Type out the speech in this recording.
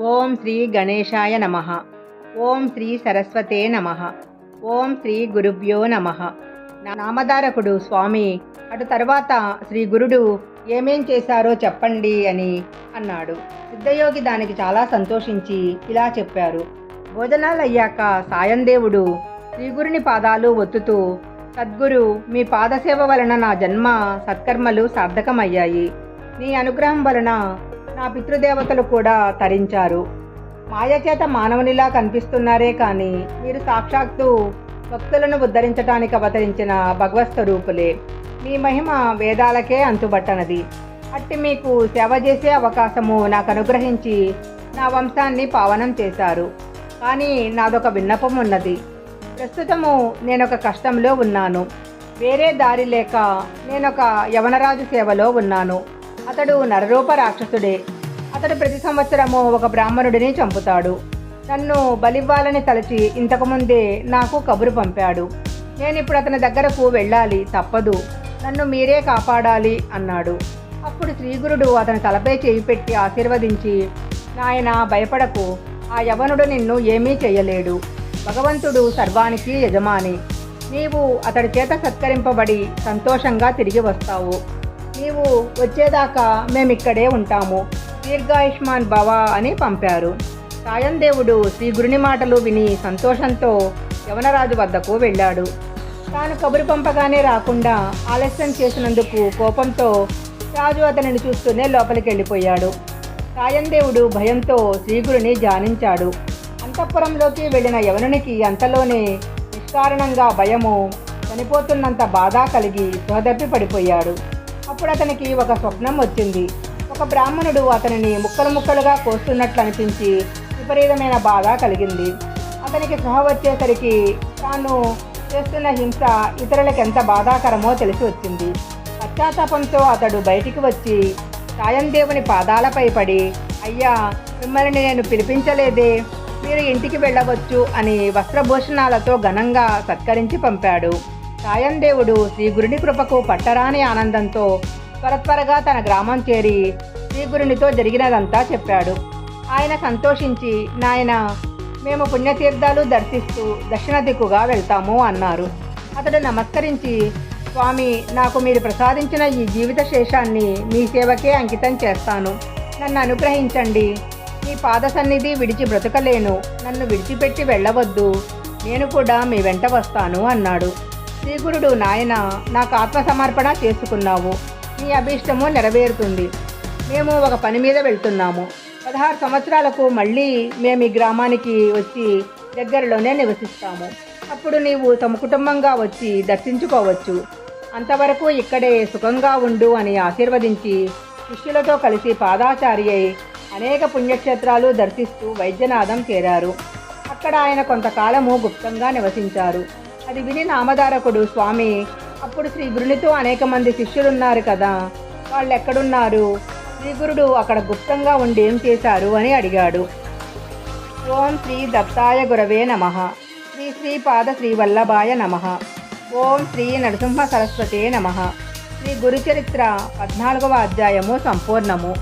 ఓం శ్రీ గణేశాయ నమ. ఓం శ్రీ సరస్వతే నమ. ఓం శ్రీ గురుభ్యో నమ. నామధారకుడు స్వామి అటు తర్వాత శ్రీ గురుడు ఏమేం చేశారో చెప్పండి అని అన్నాడు. సిద్ధయోగి దానికి చాలా సంతోషించి ఇలా చెప్పారు. భోజనాలు అయ్యాక సాయందేవుడు శ్రీగురుని పాదాలు ఒత్తుతూ సద్గురు మీ పాదసేవ వలన నా జన్మ సత్కర్మలు సార్థకమయ్యాయి. నీ అనుగ్రహం వలన నా పితృదేవతలు కూడా తరించారు. మాయచేత మానవునిలా కనిపిస్తున్నారే కానీ మీరు సాక్షాత్తు భక్తులను ఉద్ధరించటానికి అవతరించిన భగవత్ స్వరూపులే మీ మహిమ వేదాలకే అంతుబట్టనది. అట్టి మీకు సేవ చేసే అవకాశము నాకు అనుగ్రహించి నా వంశాన్ని పావనం చేశారు. కానీ నాదొక విన్నపం ఉన్నది ప్రస్తుతము నేనొక కష్టంలో ఉన్నాను. వేరే దారి లేక నేనొక యవనరాజు సేవలో ఉన్నాను. అతడు నరరూప రాక్షసుడే. అతడు ప్రతి సంవత్సరము ఒక బ్రాహ్మణుడిని చంపుతాడు. నన్ను బలివ్వాలని తలచి ఇంతకుముందే నాకు కబురు పంపాడు. నేను ఇప్పుడు అతని దగ్గరకు వెళ్ళాలి తప్పదు. నన్ను మీరే కాపాడాలి అన్నాడు. అప్పుడు శ్రీగురుడు అతని తలపై చేయి పెట్టి ఆశీర్వదించి నాయన భయపడకు. ఆ యవనుడు నిన్ను ఏమీ చేయలేడు. భగవంతుడు సర్వానికి యజమాని. నీవు అతడి చేత సత్కరింపబడి సంతోషంగా తిరిగి వస్తావు. నీవు వచ్చేదాకా మేమిక్కడే ఉంటాము. దీర్ఘాయుష్మాన్ భవ అని పంపారు. సాయందేవుడు శ్రీగురుని మాటలు విని సంతోషంతో యవనరాజు వద్దకు వెళ్ళాడు. తాను కబురు పంపగానే రాకుండా ఆలస్యం చేసినందుకు కోపంతో రాజు అతనిని చూస్తూనే లోపలికి వెళ్ళిపోయాడు సాయందేవుడు భయంతో శ్రీగురుని జానించాడు. అంతఃపురంలోకి వెళ్ళిన యవనునికి అంతలోనే నిష్కారణంగా భయము చనిపోతున్నంత బాధ కలిగి సోదప్పి పడిపోయాడు. అప్పుడు అతనికి ఒక స్వప్నం వచ్చింది. ఒక బ్రాహ్మణుడు అతనిని ముక్కలు ముక్కలుగా కోస్తున్నట్లు అనిపించి విపరీతమైన బాధ కలిగింది. అతనికి సహ వచ్చేసరికి తాను చేస్తున్న హింస ఇతరులకు ఎంత బాధాకరమో తెలిసి వచ్చింది. పశ్చాత్తాపంతో అతడు బయటికి వచ్చి సాయందేవుని పాదాలపై పడి అయ్యా మిమ్మల్ని నేను పిలిపించలేదే మీరు ఇంటికి వెళ్ళవచ్చు అని వస్త్రభూషణాలతో ఘనంగా సత్కరించి పంపాడు. సాయందేవుడు శ్రీ గురుని కృపకు పట్టరాని ఆనందంతో త్వరత్వరగా తన గ్రామం చేరి శ్రీ గురునితో జరిగినదంతా చెప్పాడు. ఆయన సంతోషించి నాయన మేము పుణ్యతీర్థాలు దర్శిస్తూ దక్షిణ దిక్కుగా వెళ్తాము అన్నారు. అతడు నమస్కరించి స్వామి నాకు మీరు ప్రసాదించిన ఈ జీవిత శేషాన్ని మీ సేవకే అంకితం చేస్తాను. నన్ను అనుగ్రహించండి. మీ పాద సన్నిధి విడిచి బ్రతకలేను. నన్ను విడిచిపెట్టి వెళ్ళవద్దు. నేను కూడా మీ వెంట వస్తాను అన్నాడు. శ్రీగురుడు నాయన నాకు ఆత్మ సమర్పణ చేసుకున్నావు. నీ అభీష్టము నెరవేరుతుంది. మేము ఒక పని మీద వెళ్తున్నాము. పదహారు సంవత్సరాలకు మళ్ళీ మేము ఈ గ్రామానికి వచ్చి దగ్గరలోనే నివసిస్తాము. అప్పుడు నీవు తమ కుటుంబంగా వచ్చి దర్శించుకోవచ్చు. అంతవరకు ఇక్కడే సుఖంగా ఉండు అని ఆశీర్వదించి శిష్యులతో కలిసి పాదాచారి అయి అనేక పుణ్యక్షేత్రాలు దర్శిస్తూ వైద్యనాథం చేరారు. అక్కడ ఆయన కొంతకాలము గుప్తంగా నివసించారు. అది విని నామధారకుడు స్వామి అప్పుడు శ్రీ గురునితో అనేక మంది శిష్యులున్నారు కదా వాళ్ళు ఎక్కడున్నారు శ్రీ గురుడు అక్కడ గుప్తంగా ఉండి ఏం చేశారు అని అడిగాడు. ఓం శ్రీ దత్తాయ గురవే నమ. శ్రీ శ్రీ పాద శ్రీ వల్లభాయ నమ. ఓం శ్రీ నరసింహ సరస్వతే నమ. శ్రీ గురుచరిత్ర పద్నాలుగవ అధ్యాయము సంపూర్ణము.